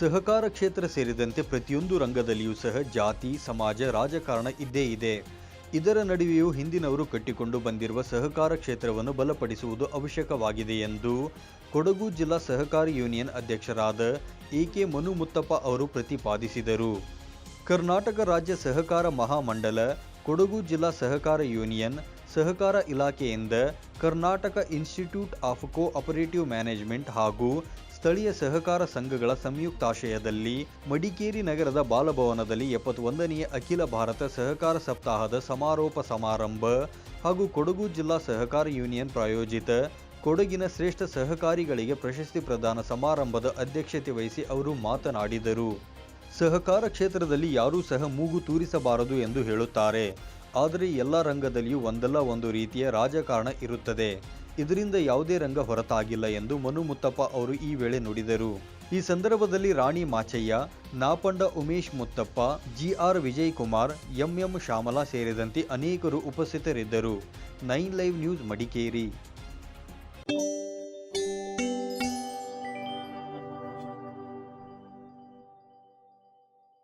ಸಹಕಾರ ಕ್ಷೇತ್ರ ಸೇರಿದಂತೆ ಪ್ರತಿಯೊಂದು ರಂಗದಲ್ಲಿಯೂ ಸಹ ಜಾತಿ, ಸಮಾಜ, ರಾಜಕಾರಣ ಇದ್ದೇ ಇದೆ. ಇದರ ನಡುವೆಯೂ ಹಿಂದಿನವರು ಕಟ್ಟಿಕೊಂಡು ಬಂದಿರುವ ಸಹಕಾರ ಕ್ಷೇತ್ರವನ್ನು ಬಲಪಡಿಸುವುದು ಅವಶ್ಯಕವಾಗಿದೆ ಎಂದು ಕೊಡಗು ಜಿಲ್ಲಾ ಸಹಕಾರಿ ಯೂನಿಯನ್ ಅಧ್ಯಕ್ಷರಾದ ಎ ಕೆ ಮನು ಮುತ್ತಪ್ಪ ಅವರು ಪ್ರತಿಪಾದಿಸಿದರು. ಕರ್ನಾಟಕ ರಾಜ್ಯ ಸಹಕಾರ ಮಹಾಮಂಡಲ, ಕೊಡಗು ಜಿಲ್ಲಾ ಸಹಕಾರ ಯೂನಿಯನ್ ಸಹಕಾರ ಇಲಾಖೆಯಿಂದ Karnataka Institute of Cooperative Management ಹಾಗೂ ಸ್ಥಳೀಯ ಸಹಕಾರ ಸಂಘಗಳ ಸಂಯುಕ್ತಾಶ್ರಯದಲ್ಲಿ ಮಡಿಕೇರಿ ನಗರದ ಬಾಲಭವನದಲ್ಲಿ ಎಪ್ಪತ್ತೊಂದನೆಯ ಅಖಿಲ ಭಾರತ ಸಹಕಾರ ಸಪ್ತಾಹದ ಸಮಾರೋಪ ಸಮಾರಂಭ ಹಾಗೂ ಕೊಡಗು ಜಿಲ್ಲಾ ಸಹಕಾರ ಯೂನಿಯನ್ ಪ್ರಾಯೋಜಿತ ಕೊಡಗಿನ ಶ್ರೇಷ್ಠ ಸಹಕಾರಿಗಳಿಗೆ ಪ್ರಶಸ್ತಿ ಪ್ರದಾನ ಸಮಾರಂಭದ ಅಧ್ಯಕ್ಷತೆ ವಹಿಸಿ ಅವರು ಮಾತನಾಡಿದರು. ಸಹಕಾರ ಕ್ಷೇತ್ರದಲ್ಲಿ ಯಾರೂ ಸಹ ಮೂಗು ತೂರಿಸಬಾರದು ಎಂದು ಹೇಳುತ್ತಾರೆ. ಆದರೆ ಎಲ್ಲ ರಂಗದಲ್ಲಿಯೂ ಒಂದಲ್ಲ ಒಂದು ರೀತಿಯ ರಾಜಕಾರಣ ಇರುತ್ತದೆ. ಇದರಿಂದ ಯಾವುದೇ ರಂಗ ಹೊರತಾಗಿಲ್ಲ ಎಂದು ಮನು ಮುತ್ತಪ್ಪ ಅವರು ಈ ವೇಳೆ ನುಡಿದರು. ಈ ಸಂದರ್ಭದಲ್ಲಿ Rani Machaiah, Napanda Umesh Muthappa, G R Vijay Kumar M M Shyamala ಸೇರಿದಂತೆ ಅನೇಕರು ಉಪಸ್ಥಿತರಿದ್ದರು. Nine live news Madikeri.